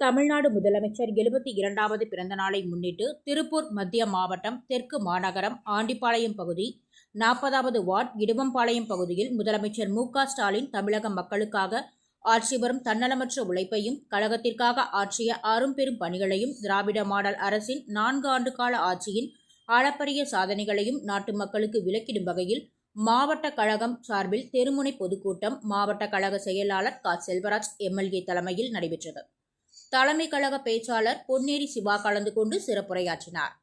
தமிழ்நாடு முதலமைச்சர் எழுபத்தி இரண்டாவது பிறந்த நாளை முன்னிட்டு திருப்பூர் மத்திய மாவட்டம் தெற்கு மாநகரம் ஆண்டிப்பாளையம் பகுதி நாற்பதாவது வார்டு இடுவம்பாளையம் பகுதியில் முதலமைச்சர் மு ஸ்டாலின் தமிழக மக்களுக்காக ஆற்றி வரும் தன்னலமற்ற உழைப்பையும் கழகத்திற்காக ஆற்றிய அரும்பெரும் பணிகளையும் திராவிட மாடல் அரசின் நான்கு ஆண்டு கால ஆட்சியின் அளப்பரிய சாதனைகளையும் நாட்டு மக்களுக்கு விளக்கிடும் வகையில் மாவட்ட கழகம் சார்பில் தெருமுனை பொதுக்கூட்டம் மாவட்ட கழக செயலாளர் க. செல்வராஜ் எம்எல்ஏ தலைமையில் நடைபெற்றது. தலைமை கழக பேச்சாளர் பொன்னேரி சிவா கலந்து கொண்டு சிறப்புரையாற்றினார்.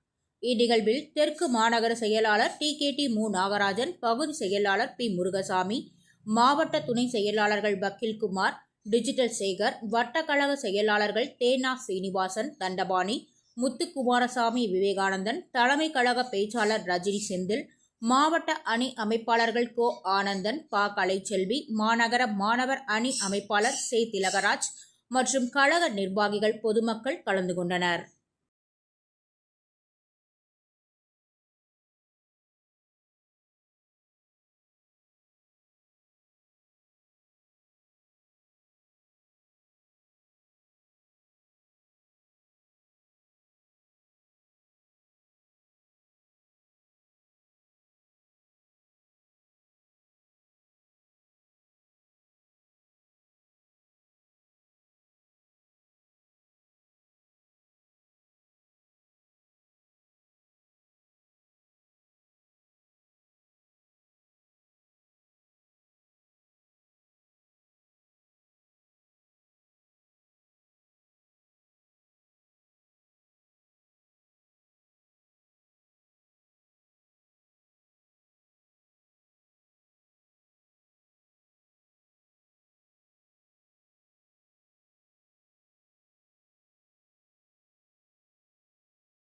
இந்நிகழ்வில் தெற்கு மாநகர செயலாளர் டி கே டி மு நாகராஜன் பகுதி செயலாளர் பி முருகசாமி மாவட்ட துணை செயலாளர்கள் பக்கில் குமார் டிஜிட்டல் சேகர் வட்டக்கழக செயலாளர்கள் தேனா சீனிவாசன் தண்டபாணி முத்துக்குமாரசாமி விவேகானந்தன் தலைமை கழக பேச்சாளர் ரஜினி செந்தில் மாவட்ட அணி அமைப்பாளர்கள் கோ ஆனந்தன் பா கலைச்செல்வி மாநகர மாணவர் அணி அமைப்பாளர் சே திலகராஜ் மற்றும் கழக நிர்வாகிகள் பொதுமக்கள் கலந்து கொண்டனர்.